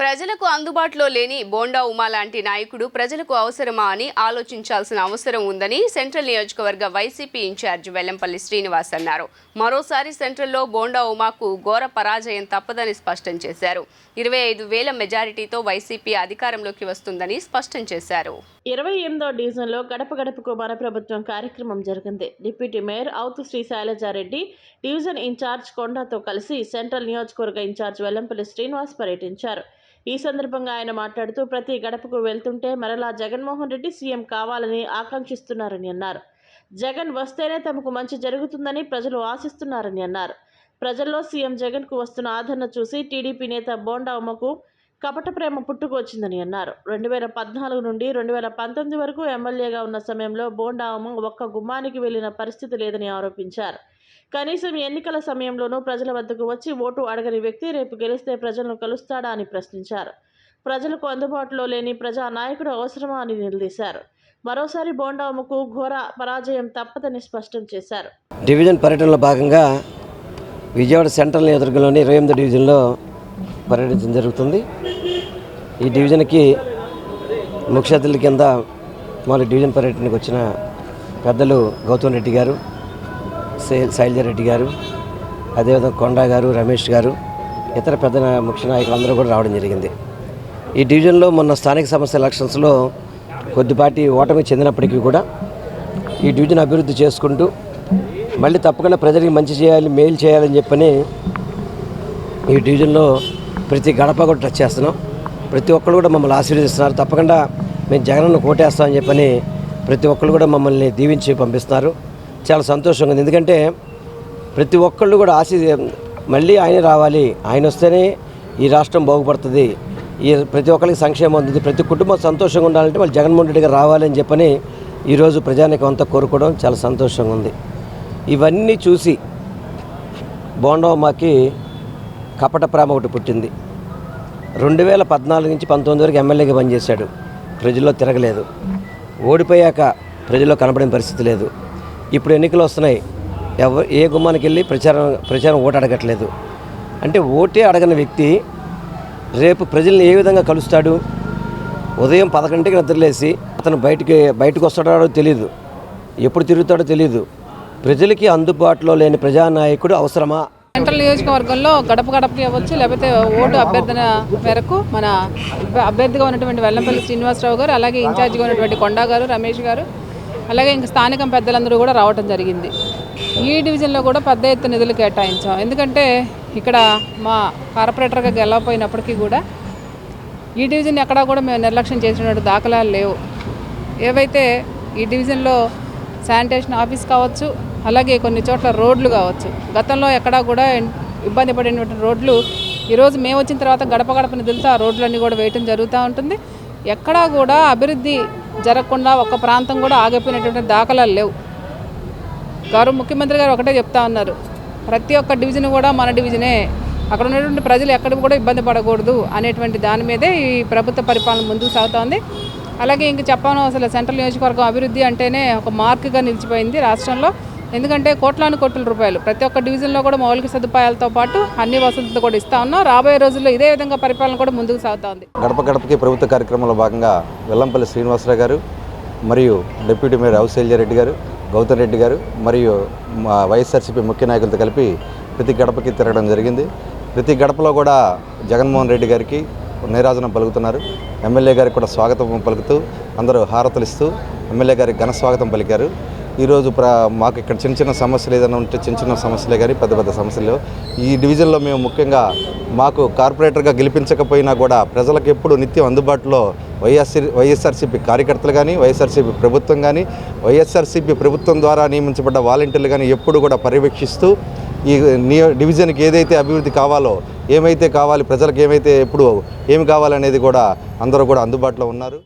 ప్రజలకు అందుబాటులో లేని బోండా ఉమా లాంటి నాయకుడు ప్రజలకు అవసరమా అని ఆలోచించాల్సిన అవసరం ఉందని సెంట్రల్ నియోజకవర్గ వైసీపీ ఇన్ఛార్జ్ వెల్లంపల్లి శ్రీనివాస్ అన్నారు. మరోసారి సెంట్రల్లో బోండా ఉమాకు ఘోర పరాజయం తప్పదని స్పష్టం చేశారు. ఇరవై ఐదు వేల మెజారిటీతో వైసీపీ అధికారంలోకి వస్తుందని స్పష్టం చేశారు. ఇరవై ఎనిమిదో డివిజన్లో గడప గడపకు మన ప్రభుత్వం కార్యక్రమం జరిగింది. డిప్యూటీ మేయర్ అవుతు శ్రీ శైలజారెడ్డి డివిజన్ ఇన్ఛార్జ్ కొండాతో కలిసి సెంట్రల్ నియోజకవర్గ ఇన్ఛార్జ్ వెల్లంపల్లి శ్రీనివాస్ పర్యటించారు. ఈ సందర్భంగా ఆయన మాట్లాడుతూ ప్రతి గడపకు వెళ్తుంటే మరలా జగన్మోహన్ రెడ్డి సీఎం కావాలని ఆకాంక్షిస్తున్నారని అన్నారు. జగన్ వస్తేనే తమకు మంచి జరుగుతుందని ప్రజలు ఆశిస్తున్నారని అన్నారు. ప్రజల్లో సీఎం జగన్కు వస్తున్న ఆదరణ చూసి టీడీపీ నేత బోండా ఉమ్మకు కపట ప్రేమ పుట్టుకొచ్చిందని అన్నారు. రెండు వేల పద్నాలుగు నుండి రెండు వేల పంతొమ్మిది వరకు ఎమ్మెల్యేగా ఉన్న సమయంలో బోండా ఉమ్మ ఒక్క గుమ్మానికి వెళ్ళిన పరిస్థితి లేదని ఆరోపించారు. కనీసం ఎన్నికల సమయంలోనూ ప్రజల వద్దకు వచ్చి ఓటు అడగని వ్యక్తి రేపు గెలిస్తే ప్రజలను కలుస్తాడా అని ప్రశ్నించారు. ప్రజలకు అందుబాటులో లేని ప్రజా నాయకుడు అవసరమా అని నిలదీశారు. మరోసారి బోండాముకు ఘోర పరాజయం తప్పదని స్పష్టం చేశారు. డివిజన్ పర్యటనలో భాగంగా విజయవాడ సెంట్రల్ నియోజకవర్గంలోని ఇరవై ఎనిమిది డివిజన్లో పర్యటించడం జరుగుతుంది. ఈ డివిజన్కి ముఖ్య అతిథుల కింద మన డివిజన్ పర్యటనకు వచ్చిన పెద్దలు గౌతమ్ రెడ్డి గారు శైలజారెడ్డి గారు అదేవిధంగా కొండా గారు రమేష్ గారు ఇతర పెద్ద ముఖ్య నాయకులు అందరూ కూడా రావడం జరిగింది. ఈ డివిజన్లో మొన్న స్థానిక సంస్థ ఎలక్షన్స్లో కొద్దిపాటి ఓటమి చెందినప్పటికీ కూడా ఈ డివిజన్ అభివృద్ధి చేసుకుంటూ మళ్ళీ తప్పకుండా ప్రజలకు మంచి చేయాలి మేలు చేయాలని చెప్పని ఈ డివిజన్లో ప్రతి గడప కూడా టచ్ చేస్తున్నాం. ప్రతి ఒక్కరు కూడా మమ్మల్ని ఆశీర్వదిస్తున్నారు. తప్పకుండా మేము జగనన్న కోటేస్తామని చెప్పని ప్రతి ఒక్కరు కూడా మమ్మల్ని దీవించి పంపిస్తారు చాలా సంతోషంగా ఉంది. ఎందుకంటే ప్రతి ఒక్కళ్ళు కూడా ఆశ మళ్ళీ ఆయన రావాలి. ఆయన వస్తేనే ఈ రాష్ట్రం బాగుపడుతుంది. ఈ ప్రతి ఒక్కరికి సంక్షేమం ఉంది ప్రతి కుటుంబం సంతోషంగా ఉండాలంటే వాళ్ళు జగన్మోహన్ రెడ్డి గారు రావాలని చెప్పని ఈరోజు ప్రజానికి అంతా కోరుకోవడం చాలా సంతోషంగా ఉంది. ఇవన్నీ చూసి బోండవమ్మకి కపట ప్రేమ ఒకటి పుట్టింది. రెండు వేల పద్నాలుగు నుంచి పంతొమ్మిది వరకు ఎమ్మెల్యేగా పనిచేశాడు. ప్రజల్లో తిరగలేదు. ఓడిపోయాక ప్రజల్లో కనపడిన పరిస్థితి లేదు. ఇప్పుడు ఎన్నికలు వస్తున్నాయి. ఎవరు ఏ గుమ్మానికి వెళ్ళి ప్రచారం ప్రచారం ఓటు అడగట్లేదు. అంటే ఓటే అడగని వ్యక్తి రేపు ప్రజల్ని ఏ విధంగా కలుస్తాడు? ఉదయం పదకొండింటికి నిద్రలేసి అతను బయటికి బయటకు వస్తాడో తెలియదు ఎప్పుడు తిరుగుతాడో తెలియదు ప్రజలకి అందుబాటులో లేని ప్రజానాయకుడు అవసరమా? సెంట్రల్ నియోజకవర్గంలో గడప గడపకి ఇవ్వచ్చు లేకపోతే ఓటు అభ్యర్థన మేరకు మన అభ్యర్థిగా ఉన్నటువంటి వెల్లంపల్లి శ్రీనివాసరావు గారు అలాగే ఇన్ఛార్జిగా ఉన్నటువంటి కొండా గారు రమేష్ గారు అలాగే ఇంకా స్థానిక పెద్దలందరూ కూడా రావటం జరిగింది. ఈ డివిజన్లో కూడా పెద్ద ఎత్తున నిధులు కేటాయించాం. ఎందుకంటే ఇక్కడ మా కార్పొరేటర్గా గెలవపోయినప్పటికీ కూడా ఈ డివిజన్ ఎక్కడా కూడా మేము నిర్లక్ష్యం చేసినటువంటి దాఖలాలు లేవు. ఏవైతే ఈ డివిజన్లో శానిటేషన్ ఆఫీస్ కావచ్చు అలాగే కొన్ని చోట్ల రోడ్లు కావచ్చు గతంలో ఎక్కడా కూడా ఇబ్బంది పడినటువంటి రోడ్లు ఈరోజు మేము వచ్చిన తర్వాత గడప గడప నిధులతో ఆ రోడ్లన్నీ కూడా వేయటం జరుగుతూ ఉంటుంది. ఎక్కడా కూడా అభివృద్ధి జరగకుండా ఒక ప్రాంతం కూడా ఆగిపోయినటువంటి దాఖలాలు లేవు. గౌరవ ముఖ్యమంత్రి గారు ఒకటే చెప్తా ఉన్నారు. ప్రతి ఒక్క డివిజన్ కూడా మన డివిజనే. అక్కడ ఉన్నటువంటి ప్రజలు ఎక్కడ కూడా ఇబ్బంది పడకూడదు అనేటువంటి దాని మీదే ఈ ప్రభుత్వ పరిపాలన ముందుకు సాగుతోంది అలాగే ఇంక చెప్పాను అసలు సెంట్రల్ నియోజకవర్గం అభివృద్ధి అంటేనే ఒక మార్క్గా నిలిచిపోయింది రాష్ట్రంలో. ఎందుకంటే కోట్లాను కోట్ల రూపాయలు. ప్రతి ఒక్క డివిజన్లో కూడా మౌలిక సదుపాయాలతో పాటు అన్ని వసతులు కూడా ఇస్తా ఉన్నాం. రాబోయే రోజుల్లో ఇదే విధంగా పరిపాలన కూడా ముందుకు సాగుతూ ఉంది. గడప గడపకి ప్రభుత్వ కార్యక్రమంలో భాగంగా వెల్లంపల్లి శ్రీనివాసరావు గారు మరియు డిప్యూటీ మేయర్ రెడ్డి గారు గౌతమ్ రెడ్డి గారు మరియు వైఎస్ఆర్సీపీ ముఖ్య నాయకులతో కలిపి ప్రతి గడపకి తిరగడం జరిగింది. ప్రతి గడపలో కూడా జగన్మోహన్ రెడ్డి గారికి నీరాజనం పలుకుతున్నారు. ఎమ్మెల్యే గారికి కూడా స్వాగతం పలుకుతూ అందరూ హారతలు ఇస్తూ ఎమ్మెల్యే గారికి ఘన స్వాగతం పలికారు. ఈరోజు ప్ర మాకు ఇక్కడ చిన్న చిన్న సమస్యలు ఏదైనా ఉంటే చిన్న చిన్న సమస్యలే కానీ పెద్ద పెద్ద సమస్యలు ఈ డివిజన్లో మేము ముఖ్యంగా మాకు కార్పొరేటర్గా గెలిపించకపోయినా కూడా ప్రజలకు ఎప్పుడు నిత్యం అందుబాటులో వైఎస్ఆర్ వైఎస్ఆర్సీపీ కార్యకర్తలు కానీ వైఎస్ఆర్సీపీ ప్రభుత్వం కానీ వైఎస్ఆర్సీపీ ప్రభుత్వం ద్వారా నియమించబడ్డ వాలంటీర్లు కానీ ఎప్పుడు కూడా పర్యవేక్షిస్తూ ఈ డివిజన్కి ఏదైతే అభివృద్ధి కావాలో ఏమైతే కావాలి ప్రజలకు ఏమైతే ఎప్పుడు ఏమి కావాలనేది కూడా అందరూ కూడా అందుబాటులో ఉన్నారు.